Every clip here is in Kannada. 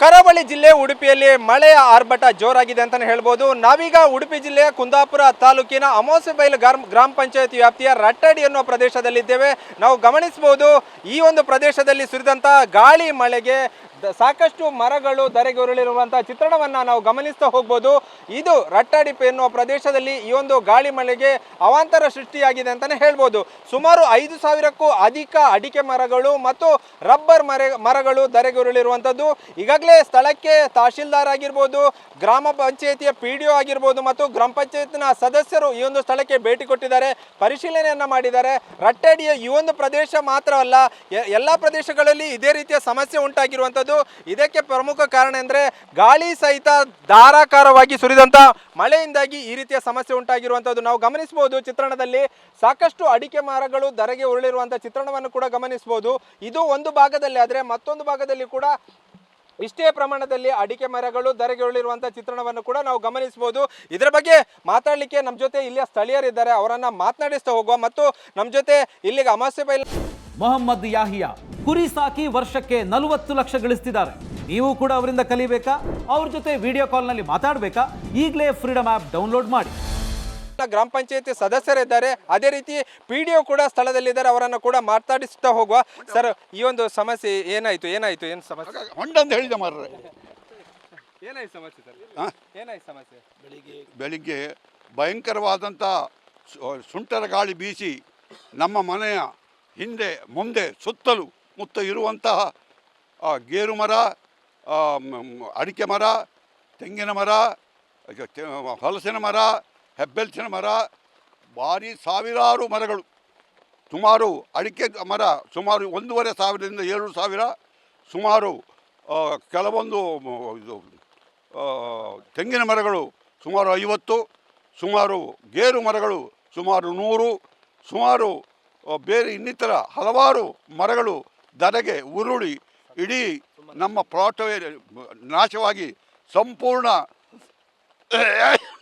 ಕರಾವಳಿ ಜಿಲ್ಲೆ ಉಡುಪಿಯಲ್ಲಿ ಮಳೆಯ ಆರ್ಭಟ ಜೋರಾಗಿದೆ ಅಂತಲೇ ಹೇಳ್ಬೋದು. ನಾವೀಗ ಉಡುಪಿ ಜಿಲ್ಲೆಯ ಕುಂದಾಪುರ ತಾಲೂಕಿನ ಅಮೋಸಬೈಲು ಗ್ರಾಮ ಗ್ರಾಮ ಪಂಚಾಯತ್ ವ್ಯಾಪ್ತಿಯ ರಟ್ಟಡಿ ಅನ್ನೋ ಪ್ರದೇಶದಲ್ಲಿದ್ದೇವೆ. ನಾವು ಗಮನಿಸಬಹುದು, ಈ ಒಂದು ಪ್ರದೇಶದಲ್ಲಿ ಸುರಿದಂತಹ ಗಾಳಿ ಮಳೆಗೆ ಸಾಕಷ್ಟು ಮರಗಳು ಧರೆಗೆ ಉರುಳಿರುವಂತಹ ಚಿತ್ರಣವನ್ನ ನಾವು ಗಮನಿಸ್ತಾ ಹೋಗ್ಬೋದು. ಇದು ರಟ್ಟಡಿಪೆ ಎನ್ನುವ ಪ್ರದೇಶದಲ್ಲಿ ಈ ಒಂದು ಗಾಳಿ ಮಳೆಗೆ ಅವಾಂತರ ಸೃಷ್ಟಿಯಾಗಿದೆ ಅಂತಾನೆ ಹೇಳ್ಬೋದು. ಸುಮಾರು ಐದು ಸಾವಿರಕ್ಕೂ ಅಧಿಕ ಅಡಿಕೆ ಮರಗಳು ಮತ್ತು ರಬ್ಬರ್ ಮರ ಮರಗಳು ಧರೆಗೆ ಉರುಳಿರುವಂಥದ್ದು. ಈಗಾಗಲೇ ಸ್ಥಳಕ್ಕೆ ತಹಶೀಲ್ದಾರ್ ಆಗಿರ್ಬೋದು, ಗ್ರಾಮ ಪಂಚಾಯತಿಯ ಪಿ ಡಿ ಆಗಿರ್ಬೋದು ಮತ್ತು ಗ್ರಾಮ ಪಂಚಾಯತ್ನ ಸದಸ್ಯರು ಈ ಒಂದು ಸ್ಥಳಕ್ಕೆ ಭೇಟಿ ಕೊಟ್ಟಿದ್ದಾರೆ, ಪರಿಶೀಲನೆಯನ್ನ ಮಾಡಿದ್ದಾರೆ. ರಟ್ಟಡಿಯ ಈ ಒಂದು ಪ್ರದೇಶ ಮಾತ್ರವಲ್ಲ ಎ- ಎಲ್ಲ ಪ್ರದೇಶಗಳಲ್ಲಿ ಇದೇ ರೀತಿಯ ಸಮಸ್ಯೆ ಉಂಟಾಗಿರುವಂಥದ್ದು. ಇದಕ್ಕೆ ಪ್ರಮುಖ ಕಾರಣ ಅಂದರೆ ಗಾಳಿ ಸಹಿತ ಧಾರಾಕಾರವಾಗಿ ಸುರಿದಂಥ ಮಳೆಯಿಂದಾಗಿ ಈ ರೀತಿಯ ಸಮಸ್ಯೆ ಉಂಟಾಗಿರುವಂಥದ್ದು ನಾವು ಗಮನಿಸಬಹುದು ಚಿತ್ರಣದಲ್ಲಿ ಸಾಕಷ್ಟು ಅಡಿಕೆ ಮರಗಳು ಧರೆಗೆ ಉರುಳಿರುವಂಥ ಚಿತ್ರಣವನ್ನು ಕೂಡ ಗಮನಿಸಬಹುದು. ಇದು ಒಂದು ಭಾಗದಲ್ಲಿ ಆದರೆ ಮತ್ತೊಂದು ಭಾಗದಲ್ಲಿ ಕೂಡ ಇಷ್ಟೇ ಪ್ರಮಾಣದಲ್ಲಿ ಅಡಿಕೆ ಮರಗಳು ಧರೆಗೆ ಉಳಿರುವಂಥ ಚಿತ್ರಣವನ್ನು ಕೂಡ ನಾವು ಗಮನಿಸಬಹುದು. ಇದರ ಬಗ್ಗೆ ಮಾತಾಡಲಿಕ್ಕೆ ನಮ್ಮ ಜೊತೆ ಇಲ್ಲಿಯ ಸ್ಥಳೀಯರಿದ್ದಾರೆ. ಅವರನ್ನು ಮಾತನಾಡಿಸ್ತಾ ಹೋಗುವ ಮತ್ತು ನಮ್ಮ ಜೊತೆ ಇಲ್ಲಿಗೆ ಅಮಾಸ್ಯೆ ಮೊಹಮ್ಮದ್ ಯಾಹಿಯಾ ಕುರಿ ಸಾಕಿ ವರ್ಷಕ್ಕೆ ನಲವತ್ತು ಲಕ್ಷ ಗಳಿಸ್ತಿದ್ದಾರೆ. ನೀವು ಕೂಡ ಅವರಿಂದ ಕಲಿಬೇಕಾ? ಅವ್ರ ಜೊತೆ ವಿಡಿಯೋ ಕಾಲ್ನಲ್ಲಿ ಮಾತಾಡಬೇಕಾ? ಈಗಲೇ ಫ್ರೀಡಮ್ ಆ್ಯಪ್ ಡೌನ್ಲೋಡ್ ಮಾಡಿ. ಗ್ರಾಮ ಪಂಚಾಯತಿ ಸದಸ್ಯರಿದ್ದಾರೆ. ಅದೇ ರೀತಿ ಪಿ ಡಿ ಒ ಕೂಡ ಸ್ಥಳದಲ್ಲಿದ್ದಾರೆ. ಅವರನ್ನು ಕೂಡ ಮಾತಾಡಿಸ್ತಾ ಹೋಗುವ. ಸರ್ ಈ ಒಂದು ಸಮಸ್ಯೆ ಏನಾಯ್ತು? ಏನಾಯ್ತು? ಏನು ಸಮಸ್ಯೆ? ಹೊಂಡ ಅಂತ ಹೇಳಿದೆ ಮಾರ್ರೆ. ಏನಾಯ್ತು ಸಮಸ್ಯೆ ಸರ್? ಏನಾಯ್ತು ಸಮಸ್ಯೆ? ಬೆಳಿಗ್ಗೆ ಭಯಂಕರವಾದಂಥ ಸು- ಸುಂಟರ ಗಾಳಿ ಬೀಸಿ ನಮ್ಮ ಮನೆಯ ಹಿಂದೆ ಮುಂದೆ ಸುತ್ತಲೂ ಮುತ್ತ ಇರುವಂತಹ ಗೇರು ಮರ ಅಡಿಕೆ ಮರ, ತೆಂಗಿನ ಮರ ಹಲಸಿನ ಮರ, ಹೆಬ್ಬೆಲ್ಸಿನ ಮರ, ಭಾರಿ ಸಾವಿರಾರು ಮರಗಳು. ಸುಮಾರು ಅಡಿಕೆ ಮರ ಸುಮಾರು ಒಂದೂವರೆ ಸಾವಿರದಿಂದ ಏಳು ಸಾವಿರ. ಸುಮಾರು ಕೆಲವೊಂದು ಇದು ತೆಂಗಿನ ಮರಗಳು ಸುಮಾರು ಐವತ್ತು. ಸುಮಾರು ಗೇರು ಮರಗಳು ಸುಮಾರು ನೂರು. ಸುಮಾರು ಬೇರೆ ಇನ್ನಿತರ ಹಲವಾರು ಮರಗಳು ಧರೆಗೆ ಉರುಳಿ ಇಡೀ ನಮ್ಮ ಪ್ರಾಟೋ ನಾಶವಾಗಿ ಸಂಪೂರ್ಣ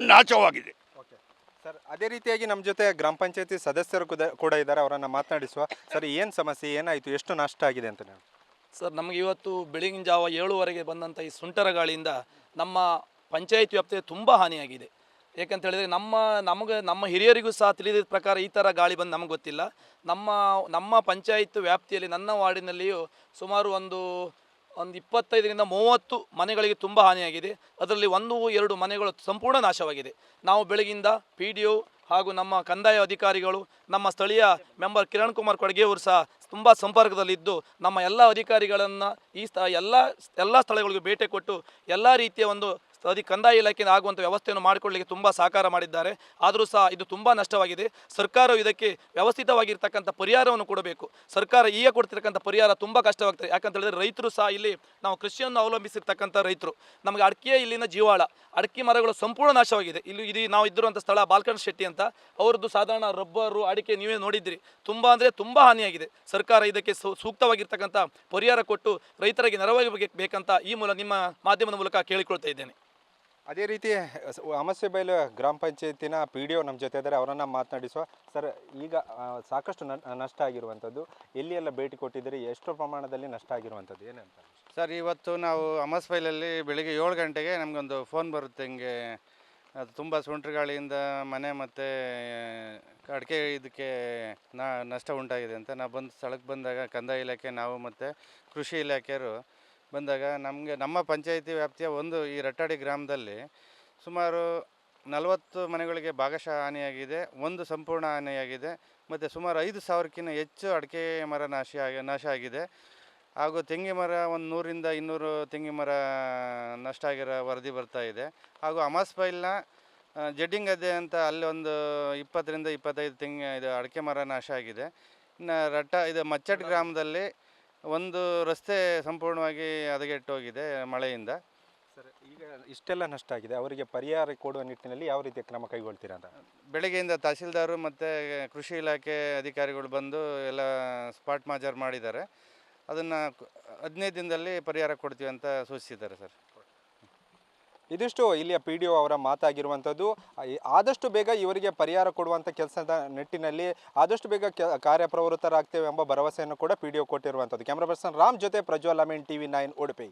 ನಾಶವಾಗಿದೆ. ಸರ್ ಅದೇ ರೀತಿಯಾಗಿ ನಮ್ಮ ಜೊತೆ ಗ್ರಾಮ ಪಂಚಾಯತಿ ಸದಸ್ಯರು ಕೂಡ- ಕೂಡ ಇದ್ದಾರೆ ಅವರನ್ನು ಮಾತನಾಡಿಸುವ. ಸರ್ ಏನು ಸಮಸ್ಯೆ ಏನಾಯಿತು ಎಷ್ಟು ನಷ್ಟ ಆಗಿದೆ ಅಂತ ನಾವು ಸರ್ ನಮಗೆ ಇವತ್ತು ಬೆಳಗಿನ ಜಾವ ಏಳುವರೆಗೆ ಬಂದಂಥ ಈ ಸುಂಟರ ಗಾಳಿಯಿಂದ ನಮ್ಮ ಪಂಚಾಯತ್ ವ್ಯಾಪ್ತಿಯ ತುಂಬ ಹಾನಿಯಾಗಿದೆ. ಏಕೆಂತ ಹೇಳಿದ್ರೆ ನಮ್ಮ, ನಮಗೆ, ನಮ್ಮ ಹಿರಿಯರಿಗೂ ಸಹ ತಿಳಿದಿದ ಪ್ರಕಾರ ಈ ಥರ ಗಾಳಿ ಬಂದು ನಮಗೆ ಗೊತ್ತಿಲ್ಲ. ನಮ್ಮ ನಮ್ಮ ಪಂಚಾಯತ್ ವ್ಯಾಪ್ತಿಯಲ್ಲಿ ನನ್ನ ವಾರ್ಡಿನಲ್ಲಿಯೂ ಸುಮಾರು ಒಂದು ಒಂದು ಇಪ್ಪತ್ತೈದರಿಂದ ಮೂವತ್ತು ಮನೆಗಳಿಗೆ ತುಂಬ ಹಾನಿಯಾಗಿದೆ. ಅದರಲ್ಲಿ ಒಂದು, ಎರಡು ಮನೆಗಳು ಸಂಪೂರ್ಣ ನಾಶವಾಗಿದೆ. ನಾವು ಬೆಳಗಿಂದ ಪಿ ಡಿ ಒ ಹಾಗೂ ನಮ್ಮ ಕಂದಾಯ ಅಧಿಕಾರಿಗಳು, ನಮ್ಮ ಸ್ಥಳೀಯ ಮೆಂಬರ್ ಕಿರಣ್ ಕುಮಾರ್ ಕೊಡಗೆಯವರು ಸಹ ತುಂಬ ಸಂಪರ್ಕದಲ್ಲಿದ್ದು, ನಮ್ಮ ಎಲ್ಲ ಅಧಿಕಾರಿಗಳನ್ನು ಈ ಸ್ಥ ಎಲ್ಲ ಎಲ್ಲ ಸ್ಥಳಗಳಿಗೂ ಭೇಟಿ ಕೊಟ್ಟು ಎಲ್ಲ ರೀತಿಯ ಒಂದು ಅದಿ ಕಂದಾಯ ಇಲಾಖೆಯಿಂದ ಆಗುವಂಥ ವ್ಯವಸ್ಥೆಯನ್ನು ಮಾಡಿಕೊಳ್ಳಲಿಕ್ಕೆ ತುಂಬ ಸಹಕಾರ ಮಾಡಿದ್ದಾರೆ. ಆದರೂ ಸಹ ಇದು ತುಂಬ ನಷ್ಟವಾಗಿದೆ. ಸರ್ಕಾರವು ಇದಕ್ಕೆ ವ್ಯವಸ್ಥಿತವಾಗಿರ್ತಕ್ಕಂಥ ಪರಿಹಾರವನ್ನು ಕೊಡಬೇಕು. ಸರ್ಕಾರ ಈಗ ಕೊಡ್ತಿರ್ತಕ್ಕಂಥ ಪರಿಹಾರ ತುಂಬ ಕಷ್ಟವಾಗ್ತದೆ. ಯಾಕಂತ ಹೇಳಿದ್ರೆ ರೈತರು ಸಹ ಇಲ್ಲಿ ನಾವು ಕೃಷಿಯನ್ನು ಅವಲಂಬಿಸಿರ್ತಕ್ಕಂಥ ರೈತರು. ನಮಗೆ ಅಡಿಕೆ ಇಲ್ಲಿನ ಜೀವಾಳ. ಅಡಿಕೆ ಮರಗಳು ಸಂಪೂರ್ಣ ನಾಶವಾಗಿದೆ. ಇಲ್ಲಿ ಇದು ನಾವು ಇದ್ದಿರುವಂಥ ಸ್ಥಳ ಬಾಲ್ಕನ್ ಶೆಟ್ಟಿ ಅಂತ. ಅವ್ರದ್ದು ಸಾಧಾರಣ ರಬ್ಬರು ಅಡಿಕೆ ನೀವೇ ನೋಡಿದ್ರಿ ತುಂಬ ಅಂದರೆ ತುಂಬ ಹಾನಿಯಾಗಿದೆ. ಸರ್ಕಾರ ಇದಕ್ಕೆ ಸೂಕ್ತವಾಗಿರ್ತಕ್ಕಂಥ ಪರಿಹಾರ ಕೊಟ್ಟು ರೈತರಿಗೆ ನೆರವಾಗಿ ಬೇಕಂತ ಈ ಮೂಲ ನಿಮ್ಮ ಮಾಧ್ಯಮದ ಮೂಲಕ ಕೇಳಿಕೊಳ್ತಾ ಇದ್ದೇನೆ. ಅದೇ ರೀತಿ ಅಮಸ್ಯೆ ಬೈಲು ಗ್ರಾಮ ಪಂಚಾಯತಿನ ಪಿ ಡಿ ಒ ನಮ್ಮ ಜೊತೆ ಇದ್ದಾರೆ ಅವರನ್ನು ಮಾತನಾಡಿಸುವ, ಸರ್, ಈಗ ಸಾಕಷ್ಟು ನಷ್ಟ ಆಗಿರುವಂಥದ್ದು ಎಲ್ಲಿ ಎಲ್ಲ ಭೇಟಿ ಕೊಟ್ಟಿದ್ದೀರಿ, ಎಷ್ಟು ಪ್ರಮಾಣದಲ್ಲಿ ನಷ್ಟ ಆಗಿರುವಂಥದ್ದು, ಏನಂತ? ಸರ್, ಇವತ್ತು ನಾವು ಅಮಸ್ ಬೈಲಲ್ಲಿ ಬೆಳಿಗ್ಗೆ ಏಳು ಗಂಟೆಗೆ ನಮಗೊಂದು ಫೋನ್ ಬರುತ್ತೆ ಹಿಂಗೆ. ಅದು ತುಂಬ ಸುಂಟ್ರಗಾಳಿಯಿಂದ ಮನೆ ಮತ್ತು ಅಡಿಕೆ ಇದಕ್ಕೆ ನಾ, ನಷ್ಟ ಉಂಟಾಗಿದೆ ಅಂತ. ನಾವು ಬಂದು, ಸ್ಥಳಕ್ಕೆ ಬಂದಾಗ ಕಂದಾಯ ಇಲಾಖೆ, ನಾವು ಮತ್ತು ಕೃಷಿ ಇಲಾಖೆಯವರು ಬಂದಾಗ ನಮಗೆ ನಮ್ಮ ಪಂಚಾಯಿತಿ ವ್ಯಾಪ್ತಿಯ ಒಂದು ಈ ರಟ್ಟಾಡಿ ಗ್ರಾಮದಲ್ಲಿ ಸುಮಾರು ನಲವತ್ತು ಮನೆಗಳಿಗೆ ಭಾಗಶಃ ಹಾನಿಯಾಗಿದೆ ಒಂದು ಸಂಪೂರ್ಣ ಹಾನಿಯಾಗಿದೆ ಮತ್ತು ಸುಮಾರು ಐದು ಸಾವಿರಕ್ಕಿಂತ ಹೆಚ್ಚು ಅಡಿಕೆ ಮರ ನಾಶ ಆಗಿ ನಾಶ ಆಗಿದೆ. ಹಾಗೂ ತೆಂಗಿನ ಮರ ಒಂದು ನೂರಿಂದ ಇನ್ನೂರು ತೆಂಗಿನ ಮರ ನಷ್ಟ ಆಗಿರೋ ವರದಿ ಬರ್ತಾ ಇದೆ. ಹಾಗೂ ಅಮಾಸ್ಪೈಲ್ನ ಜಡ್ಡಿಂಗ್ ಗದ್ದೆ ಅಂತ ಅಲ್ಲಿ ಒಂದು ಇಪ್ಪತ್ತರಿಂದ ಇಪ್ಪತ್ತೈದು ತೆಂಗಿ ಇದು ಅಡಿಕೆ ಮರ ನಾಶ ಆಗಿದೆ. ಇನ್ನು ರಟ್ಟ ಇದು ಮಚ್ಚಟ್ ಗ್ರಾಮದಲ್ಲಿ ಒಂದು ರಸ್ತೆ ಸಂಪೂರ್ಣವಾಗಿ ಹದಗೆಟ್ಟೋಗಿದೆ ಮಳೆಯಿಂದ. ಸರ್ ಈಗ ಇಷ್ಟೆಲ್ಲ ನಷ್ಟ ಆಗಿದೆ. ಅವರಿಗೆ ಪರಿಹಾರ ಕೊಡುವ ನಿಟ್ಟಿನಲ್ಲಿ ಯಾವ ರೀತಿಯ ಕ್ರಮ ಕೈಗೊಳ್ತೀರಾ ಅಂತ? ಬೆಳಗ್ಗೆಯಿಂದ ತಹಸೀಲ್ದಾರು ಮತ್ತು ಕೃಷಿ ಇಲಾಖೆ ಅಧಿಕಾರಿಗಳು ಬಂದು ಎಲ್ಲ ಸ್ಪಾಟ್ ಮಾಜರ್ ಮಾಡಿದ್ದಾರೆ. ಅದನ್ನು ಹದಿನೈದು ದಿನದಲ್ಲಿ ಪರಿಹಾರ ಕೊಡ್ತೀವಿ ಅಂತ ಸೂಚಿಸಿದ್ದಾರೆ ಸರ್. ಇದಿಷ್ಟು ಇಲ್ಲಿಯ ಪಿ ಡಿ ಒ ಅವರ ಮಾತಾಗಿರುವಂಥದ್ದು. ಆದಷ್ಟು ಬೇಗ ಇವರಿಗೆ ಪರಿಹಾರ ಕೊಡುವಂಥ ಕೆಲಸದ ನಿಟ್ಟಿನಲ್ಲಿ ಆದಷ್ಟು ಬೇಗ ಕಾರ್ಯಪ್ರವೃತ್ತರಾಗ್ತೇವೆ ಎಂಬ ಭರವಸೆಯನ್ನು ಕೂಡ ಪಿ ಡಿ ಒ ಕೊಟ್ಟಿರುವಂಥದ್ದು. ಕ್ಯಾಮ್ರಾ ಪರ್ಸನ್ ರಾಮ್ ಜೊತೆ Prajwal Ameen T V nine Udupi